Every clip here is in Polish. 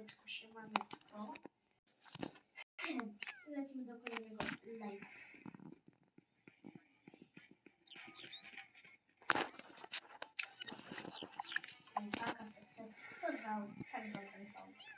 Siemaneczko, siemaneczko. Lecimy do kolejnego live. Taka sekret. To dał Herbal ten dał.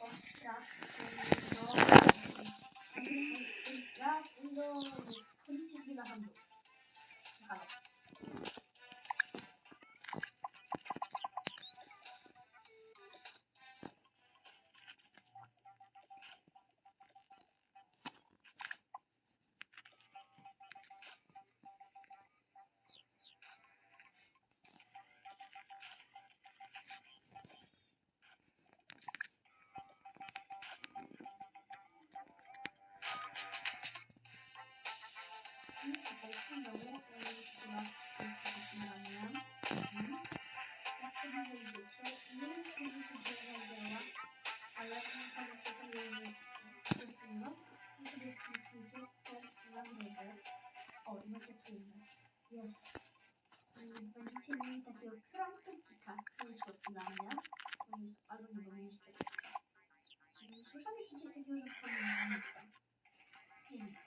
ก๊อซ Jest. Będziecie mieli takiego krankecika. To jest słodki dla mnie. To jest albo nie, bo nie jest czeka. Słyszałam jeszcze coś takiego, że wchodzi w znikła. Pięknie.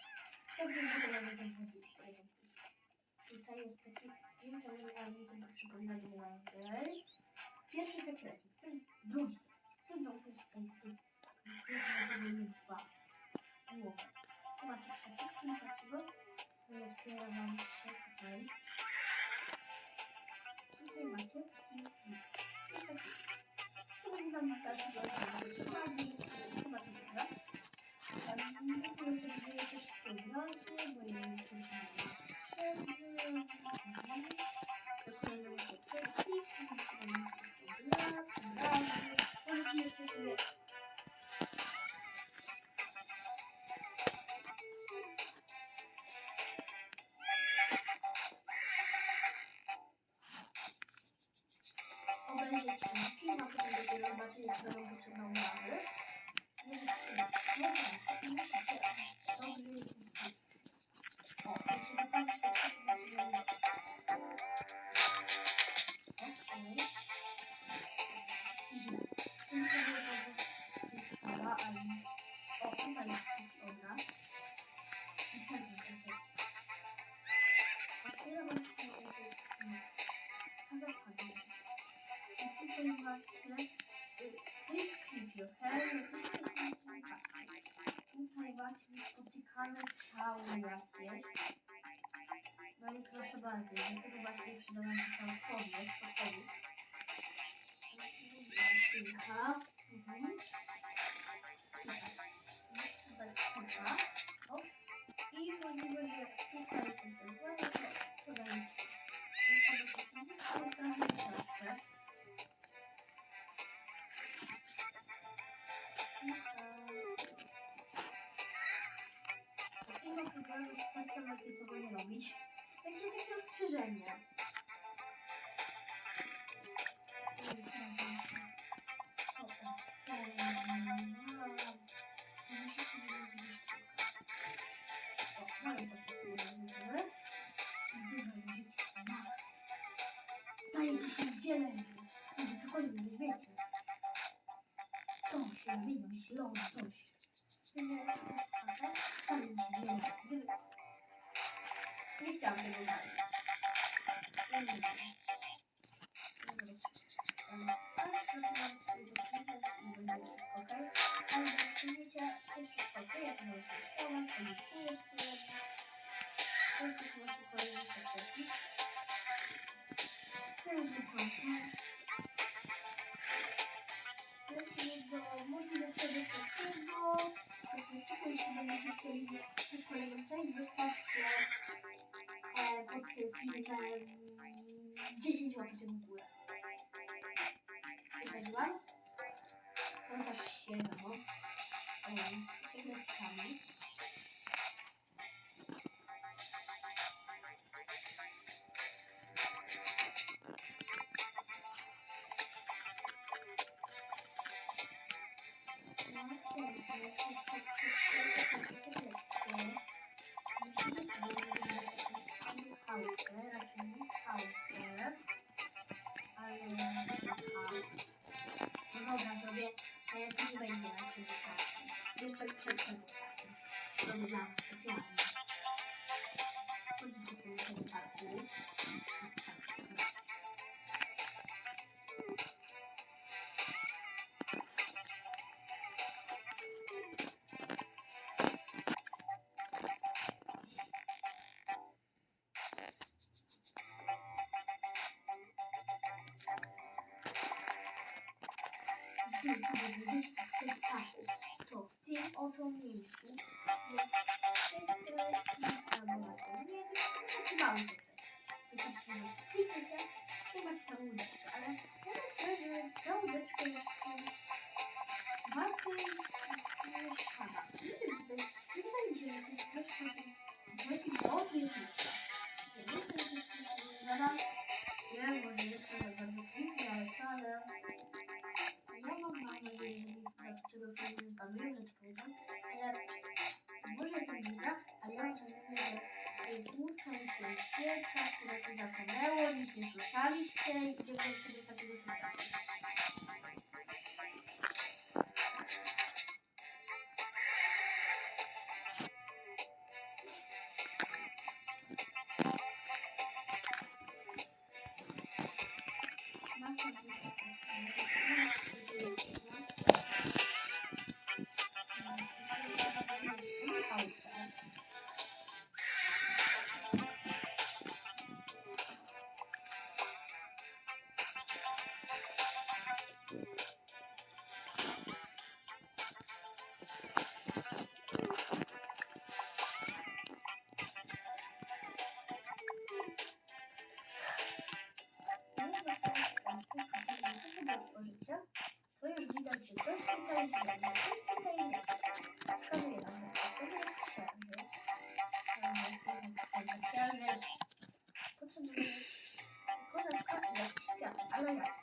Pewnie nie to nawet ten chodzi. Tutaj jest taki film, to mi ale mi to przypomina Gray. Pierwszy sekret, w tym drugi. W tym domu jest tym świecie dwa głowy. Tu macie przeciwki takiego. I otwiera wam się tutaj. Tutaj macie taki list. Jest taki. To będzie nam dalszy to jest creepy. Tutaj macie spotykane ciało jakieś. No i proszę bardzo, dlatego właśnie przyda nam się ta odpowiedź, podpowiedź. Szynka. Mhm. Tutaj. Szynka. O. I możliwe, że jak tutaj są te złe, to co ci? No to będzie się to teraz nie programu z sercem lepiej tego nie robić. Takie takie ostrzeżenie. Stajecie się zieleni. Gdy cokolwiek nie wiecie. To się winno zielone coś. Nie, nie. Gdyby... Nie chciałam tego znaleźć. Nie wiem. Ale proszę nam sobie dopisać i będzie szybko, okej? Ale dostaniecie coś szybko, okej? Ja to zaraz wyszkołam, to nie tu jest tu jedno. To jest tylko właśnie kolejny sekretnik. Teraz wytłam się. Lecimy do możliwego następnego. Sekretniku, jeśli będziecie chcieli kolejną część, zostawcie e, pod tym filmem 10 łapeczek w górę. Wysadziłam? Są też 7, no. Um. 还要准备一些吃的、穿的，又吃吃吃的，又不让吃这样的，不仅是吃吃吃的。Gdy sobie będziesz w tym parku, to w tym oto miejscu jest sekret laboratorium. Nie, to jest taki mały sekret. Klikniecie i macie tą łódeczkę, ale ja myślę, że ta łódeczka jest jest łódka jakiegoś dziecka, które tu zatonęło, nic nie słyszeliście i idziemy sobie z takiego. Otworzycie, to już widać, że coś tutaj źle, coś tutaj nie. Wskazuję na to, potrzebny jest księżyc. Księżyc. Potrzebuję konewka i jakiś kwiat, ale jak?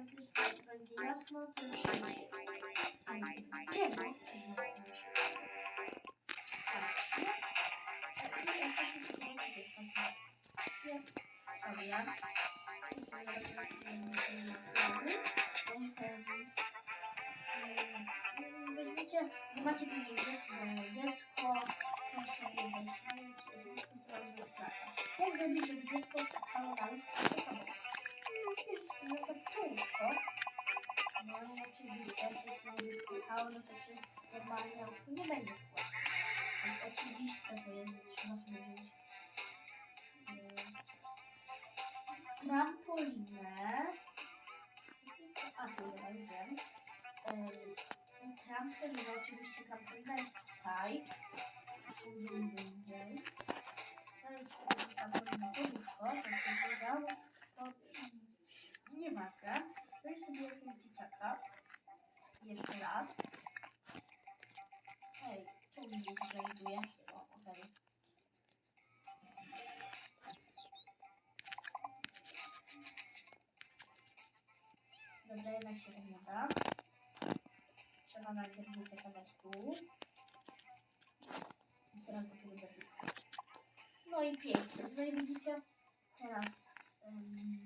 Jak będzie jasno, to już się nie Gdzie no? Weźmiecie, macie pieniądze, dziecko, to sobie tak. Przykład to łóżko. No oczywiście, jak dziecko będzie spotkało, no to się normalnie na łóżku nie będzie. Więc oczywiste to jest, trzeba sobie wziąć yy, trampolinę. A, tu ja wiem. Yy, trampolina, oczywiście trampolina jest tutaj. Później będzie. No i sobie trampolina łóżko, to się powiedział. To nieważne. Weź sobie jakiegoś dzieciaka. Jeszcze raz. Hej, czemu mnie nie znajduje? O, okej. Dobra, jednak się tak nie da. Trzeba najpierw dzieciaka tu. I teraz dopiero będzie. No i pięknie. I widzicie, teraz em,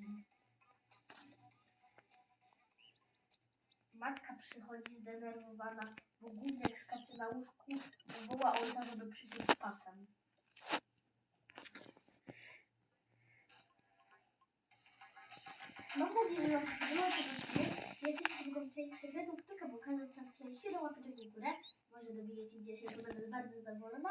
matka przychodzi zdenerwowana, bo gówniak skacze na łóżku, woła ojca, żeby przyszedł z pasem. Mam nadzieję, że Wam się podobało ten odcinek. Jesteście drugą część sekretów, tylko bo każdy zostawcie 7 łapeczek w górę. Może dobijecie 10, bo będę bardzo zadowolona.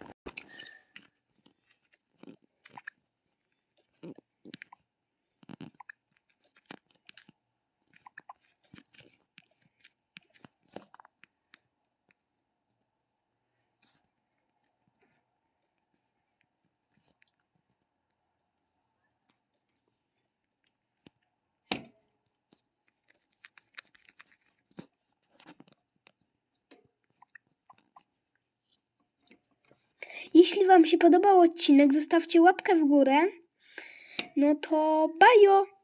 Jeśli Wam się podobał odcinek, zostawcie łapkę w górę. No to bajo!